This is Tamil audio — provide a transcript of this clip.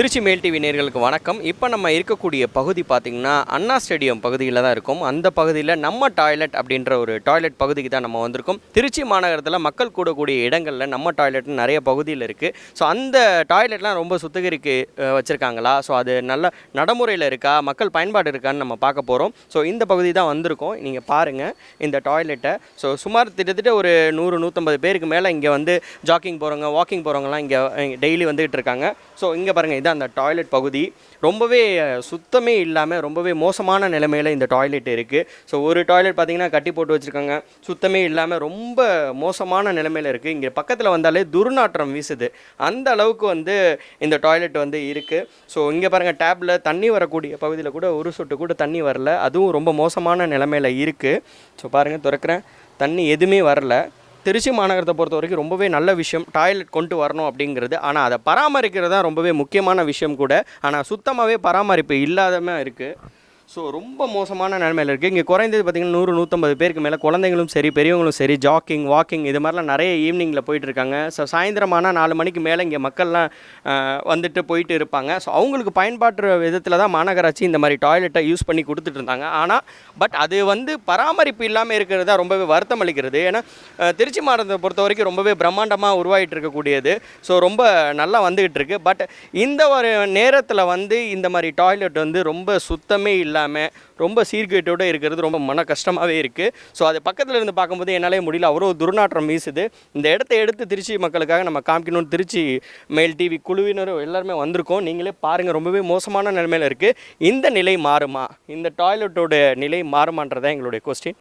திருச்சி மேல் டிவி நேர்களுக்கு வணக்கம். இப்போ நம்ம இருக்கக்கூடிய பகுதி பார்த்திங்கன்னா அண்ணா ஸ்டேடியம் பகுதியில் தான் இருக்கும். அந்த பகுதியில் நம்ம டாய்லெட் அப்படின்ற ஒரு டாய்லெட் பகுதிக்கு தான் நம்ம வந்திருக்கோம். திருச்சி மாநகரத்தில் மக்கள் கூடக்கூடிய இடங்களில் நம்ம டாய்லெட்னு நிறைய பகுதியில் இருக்குது ஸோ அந்த டாய்லெட்லாம் ரொம்ப சுத்திகரிக்கு வச்சுருக்காங்களா? ஸோ அது நல்ல நடைமுறையில் இருக்கா? மக்கள் பயன்பாடு இருக்கான்னு நம்ம பார்க்க போகிறோம் ஸோ இந்த பகுதி தான் வந்திருக்கோம். நீங்கள் பாருங்கள் இந்த டாய்லெட்டை. ஸோ சுமார் கிட்டத்தட்ட ஒரு நூறு நூற்றம்பது பேருக்கு மேலே இங்கே வந்து ஜாக்கிங் போகிறவங்க வாக்கிங் போகிறவங்கலாம் இங்கே டெய்லி வந்துகிட்டு இருக்காங்க. ஸோ இங்கே பாருங்கள் இதான் அந்த டாய்லெட் பகுதி ரொம்பவே சுத்தமே இல்லாமல் ரொம்பவே மோசமான நிலைமையில் இந்த டாய்லெட் இருக்குது ஸோ ஒரு டாய்லெட் பார்த்திங்கன்னா கட்டி போட்டு வச்சுருக்காங்க. சுத்தமே இல்லாமல் ரொம்ப மோசமான நிலைமையில் இருக்குது இங்கே பக்கத்தில் வந்தாலே துர்நாற்றம் வீசுது. அந்த அளவுக்கு வந்து இந்த டாய்லெட் வந்து இருக்குது ஸோ இங்கே பாருங்கள் டேப்பில் தண்ணி வரக்கூடிய பகுதியில் கூட ஒரு சொட்டு கூட தண்ணி வரல. அதுவும் ரொம்ப மோசமான நிலைமையில் இருக்குது ஸோ பாருங்கள் திறக்கிறேன். தண்ணி எதுவுமே வரல. திருச்சி மாநகரத்தை பொறுத்த வரைக்கும் ரொம்பவே நல்ல விஷயம். டாய்லெட் கொண்டு வரணும் அப்படிங்கிறது. ஆனால் அதை பராமரிக்கிறது தான் ரொம்பவே முக்கியமான விஷயம் கூட. ஆனால் சுத்தமாகவே பராமரிப்பு இல்லாதமே இருக்குது ஸோ ரொம்ப மோசமான நிலைமையில் இருக்குது இங்கே குறைந்தது பார்த்திங்கன்னா நூறு நூற்றம்பது பேருக்கு மேலே குழந்தைங்களும் சரி பெரியவங்களும் சரி ஜாக்கிங் வாக்கிங் இது மாதிரிலாம் நிறைய ஈவினிங்கில் போயிட்டுருக்காங்க ஸோ சாயந்தரமான நாலு மணிக்கு மேலே இங்கே மக்கள்லாம் வந்துட்டு போயிட்டு இருப்பாங்க. ஸோ அவங்களுக்கு பயன்பாட்டு விதத்தில் தான் மாநகராட்சி இந்த மாதிரி டாய்லெட்டை யூஸ் பண்ணி கொடுத்துட்டு இருந்தாங்க. ஆனால் பட் அது வந்து பராமரிப்பு இல்லாமல் இருக்கிறது தான் ரொம்பவே வருத்தம் அளிக்கிறது. ஏன்னா திருச்சி மாவட்டத்தை பொறுத்த வரைக்கும் ரொம்பவே பிரம்மாண்டமாக உருவாகிட்டு இருக்கக்கூடியது. ஸோ ரொம்ப நல்லா வந்துக்கிட்டு இருக்குது பட் இந்த ஒரு நேரத்தில் வந்து இந்த மாதிரி டாய்லெட் வந்து ரொம்ப சுத்தமே இல்லை. இல்லாமல் ரொம்ப சீர்கேட்டோடு இருக்கிறது ரொம்ப மன கஷ்டமாகவே இருக்குது ஸோ அது பக்கத்தில் இருந்து பார்க்கும்போது என்னாலே முடியல. அவ்வளோ துர்நாற்றம் வீசுது. இந்த இடத்த எடுத்து திருச்சி மக்களுக்காக நம்ம காமிக்கணும்னு திருச்சி மேல் டிவி குழுவினரும் எல்லாருமே வந்திருக்கோம். நீங்களே பாருங்கள் ரொம்பவே மோசமான நிலைமையில் இருக்குது இந்த நிலை மாறுமா? இந்த டாய்லெட்டோட நிலை மாறுமான்றதான் எங்களுடைய கொஸ்டின்